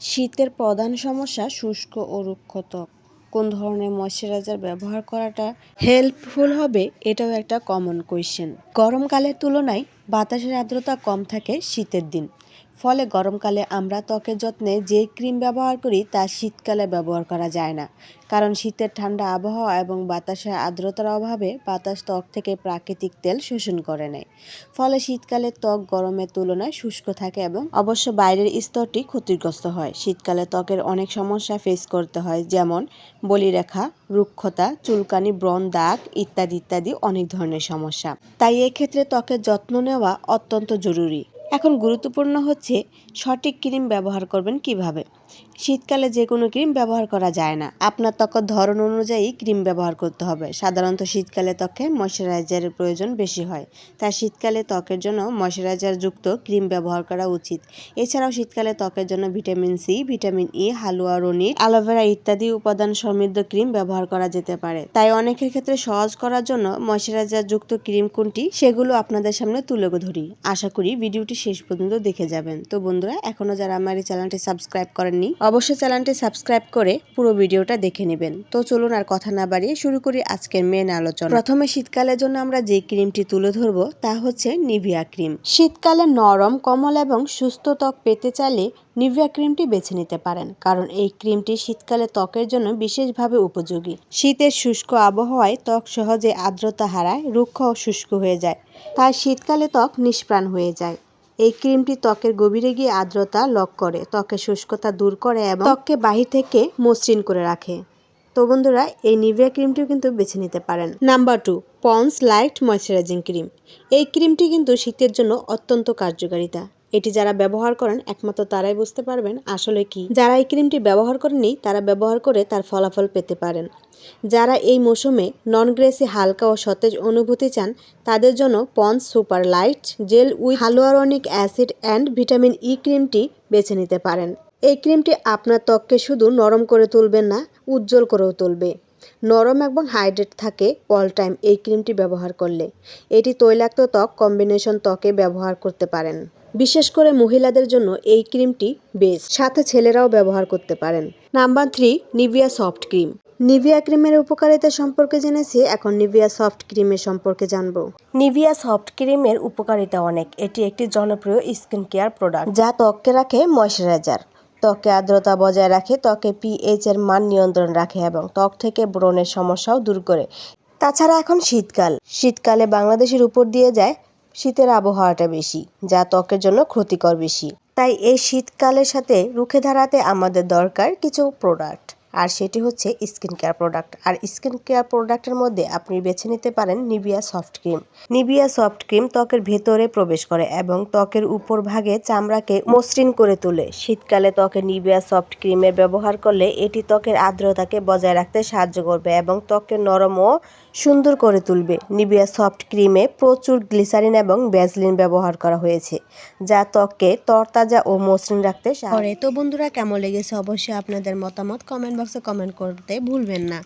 শীতের প্রধান সমস্যা শুষ্ক ও রুক্ষ ত্বক কোন ধরনের ময়শ্চারাইজার ব্যবহার করাটা হেল্পফুল হবে এটাও একটা কমন কোয়েশ্চেন গরমকালের তুলনায় বাতাসের আর্দ্রতা কম থাকে শীতের দিন। ফলে গরমকালে আমরা ত্বকের যত্নে যে ক্রিম ব্যবহার করি তা শীতকালে ব্যবহার করা যায় না। কারণ শীতের ঠান্ডা আবহাওয়া এবং বাতাসের আর্দ্রতার অভাবে বাতাস ত্বক থেকে প্রাকৃতিক তেল শোষণ করে নেয়। ফলে শীতকালে ত্বক গরমের তুলনায় শুষ্ক থাকে এবং অবশ্য বাইরের স্তরটি ক্ষতিগ্রস্ত হয়। শীতকালে ত্বকের অনেক সমস্যা ফেস করতে হয়, যেমন বলিরেখা, রুক্ষতা, চুলকানি, ব্রণ, দাগ ইত্যাদি ইত্যাদি অনেক ধরনের সমস্যা। তাই এক্ষেত্রে ত্বকের যত্ন নেওয়া অত্যন্ত জরুরি। এখন গুরুত্বপূর্ণ হচ্ছে সঠিক ক্রিম ব্যবহার করবেন কীভাবে। শীতকালে যে কোনো ক্রিম ব্যবহার করা যায় না। আপনার ত্বকের ধরন অনুযায়ী ক্রিম ব্যবহার করতে হবে। সাধারণত শীতকালে ত্বকে ময়শ্চারাইজারের প্রয়োজন বেশি হয়, তাই শীতকালে ত্বকের জন্য ময়শ্চারাইজার যুক্ত ক্রিম ব্যবহার করা উচিত। এছাড়াও শীতকালে ত্বকের জন্য vitamin C, vitamin E, hyaluronic aloe vera ইত্যাদি উপাদান সমৃদ্ধ ক্রিম ব্যবহার করা যেতে পারে। তাই অনেকের ক্ষেত্রে সহজ করার জন্য ময়শ্চারাইজার যুক্ত ক্রিম কোনটি সেগুলো আপনাদের সামনে তুলে ধরি। আশা করি ভিডিওটি শেষ পর্যন্ত দেখে যাবেন। তো বন্ধুরা এখনও যারা আমার এই চ্যানেলটি সাবস্ক্রাইব করেননি অবশ্যই চ্যানেলটি সাবস্ক্রাইব করে পুরো ভিডিওটা দেখে নেবেন। তো চলুন আর কথা না বাড়িয়ে শুরু করি আজকের মেন আলোচনা। প্রথমে শীতকালের জন্য আমরা যে ক্রিমটি তুলে ধরবো, তা হচ্ছে নিভিয়া ক্রিম। শীতকালে নরম, কমল এবং সুস্থ ত্বক পেতে চাইলে নিভিয়া ক্রিমটি বেছে নিতে পারেন, কারণ এই ক্রিমটি শীতকালে ত্বকের জন্য বিশেষভাবে উপযোগী। শীতের শুষ্ক আবহাওয়ায় ত্বক সহজে আর্দ্রতা হারায়, রুক্ষ ও শুষ্ক হয়ে যায়, তাই শীতকালে ত্বক নিষ্প্রাণ হয়ে যায়। এই ক্রিমটি ত্বকের গভীরে গিয়ে আর্দ্রতা লক করে ত্বকের শুষ্কতা দূর করে এবং ত্বককে বাহির থেকে মসৃণ করে রাখে। তো বন্ধুরা, এই নিভিয়া ক্রিমটিও কিন্তু বেছে নিতে পারেন। Number two, Pond's light moisturising cream. এই ক্রিমটি কিন্তু শীতের জন্য অত্যন্ত কার্যকারিতা। এটি যারা ব্যবহার করেন, একমাত্র তারাই বুঝতে পারবেন আসলে কি। যারা এই ক্রিমটি ব্যবহার করেননি, তারা ব্যবহার করে তার ফলাফল পেতে পারেন। যারা এই মৌসুমে নন গ্রেসি হালকা ও সতেজ অনুভূতি চান, তাদের জন্য Pond's super light gel with hyaluronic acid and vitamin E ক্রিমটি বেছে নিতে পারেন। এই ক্রিমটি আপনার ত্বককে শুধু নরম করে তুলবে না, উজ্জ্বল করেও তুলবে। নরম এবং হাইড্রেট থাকে অল টাইম এই ক্রিমটি ব্যবহার করলে। এটি তৈলাক্ত ত্বক কম্বিনেশন ত্বকে ব্যবহার করতে পারেন। বিশেষ করে মহিলাদের জন্য এই ক্রিমটি বেস্ট। সাথে ছেলেরাও ব্যবহার করতে পারেন। Number three Nivea soft cream. Nivea ক্রিমের উপকারিতা সম্পর্কে জেনেছি এখন নিভিয়া সফট ক্রিমের সম্পর্কে জানব। নিভিয়া সফট ক্রিমের উপকারিতা অনেক। এটি একটি জনপ্রিয় স্কিন কেয়ার প্রোডাক্ট। যা ত্বককে রাখে ময়শ্চারাইজার। ত্বকে আর্দ্রতা বজায় রাখে ত্বকে পিএইচ এর মান নিয়ন্ত্রণ রাখে এবং ত্বক থেকে ব্রণের সমস্যাও দূর করে। তাছাড়া এখন শীতকাল। শীতকালে বাংলাদেশের উপর দিয়ে যায় শীতের আবহাওয়াটা বেশি, যা ত্বকের জন্য ক্ষতিকর বেশি। তাই এই শীতকালের সাথে রুখে দাঁড়াতে আমাদের দরকার কিছু প্রোডাক্ট আর সেটি হচ্ছে স্কিন কেয়ার প্রোডাক্ট আর স্কিন কেয়ার প্রোডাক্টের মধ্যে আপনি বেছে নিতে পারেন Nivea soft cream Nivea soft cream ত্বকের ভেতরে প্রবেশ করে এবং ত্বকের উপর ভাগে চামড়াকে মসৃণ করে তোলে। শীতকালে ত্বকে নিবিয়া সফট ক্রিমের ব্যবহার করলে এটি ত্বকের আর্দ্রতাকে বজায় রাখতে সাহায্য করবে এবং ত্বকে নরম ও সুন্দর করে তুলবে। নিবিয়া সফট ক্রিমে প্রচুর গ্লিসারিন এবং ব্যাজলিন ব্যবহার করা হয়েছে, যা ত্বককে তরতাজা ও মসৃণ রাখতে সাহায্য তো বন্ধুরা কেমন লেগেছে অবশ্যই আপনাদের মতামত কমেন্ট বক্সে কমেন্ট করতে ভুলবেন না।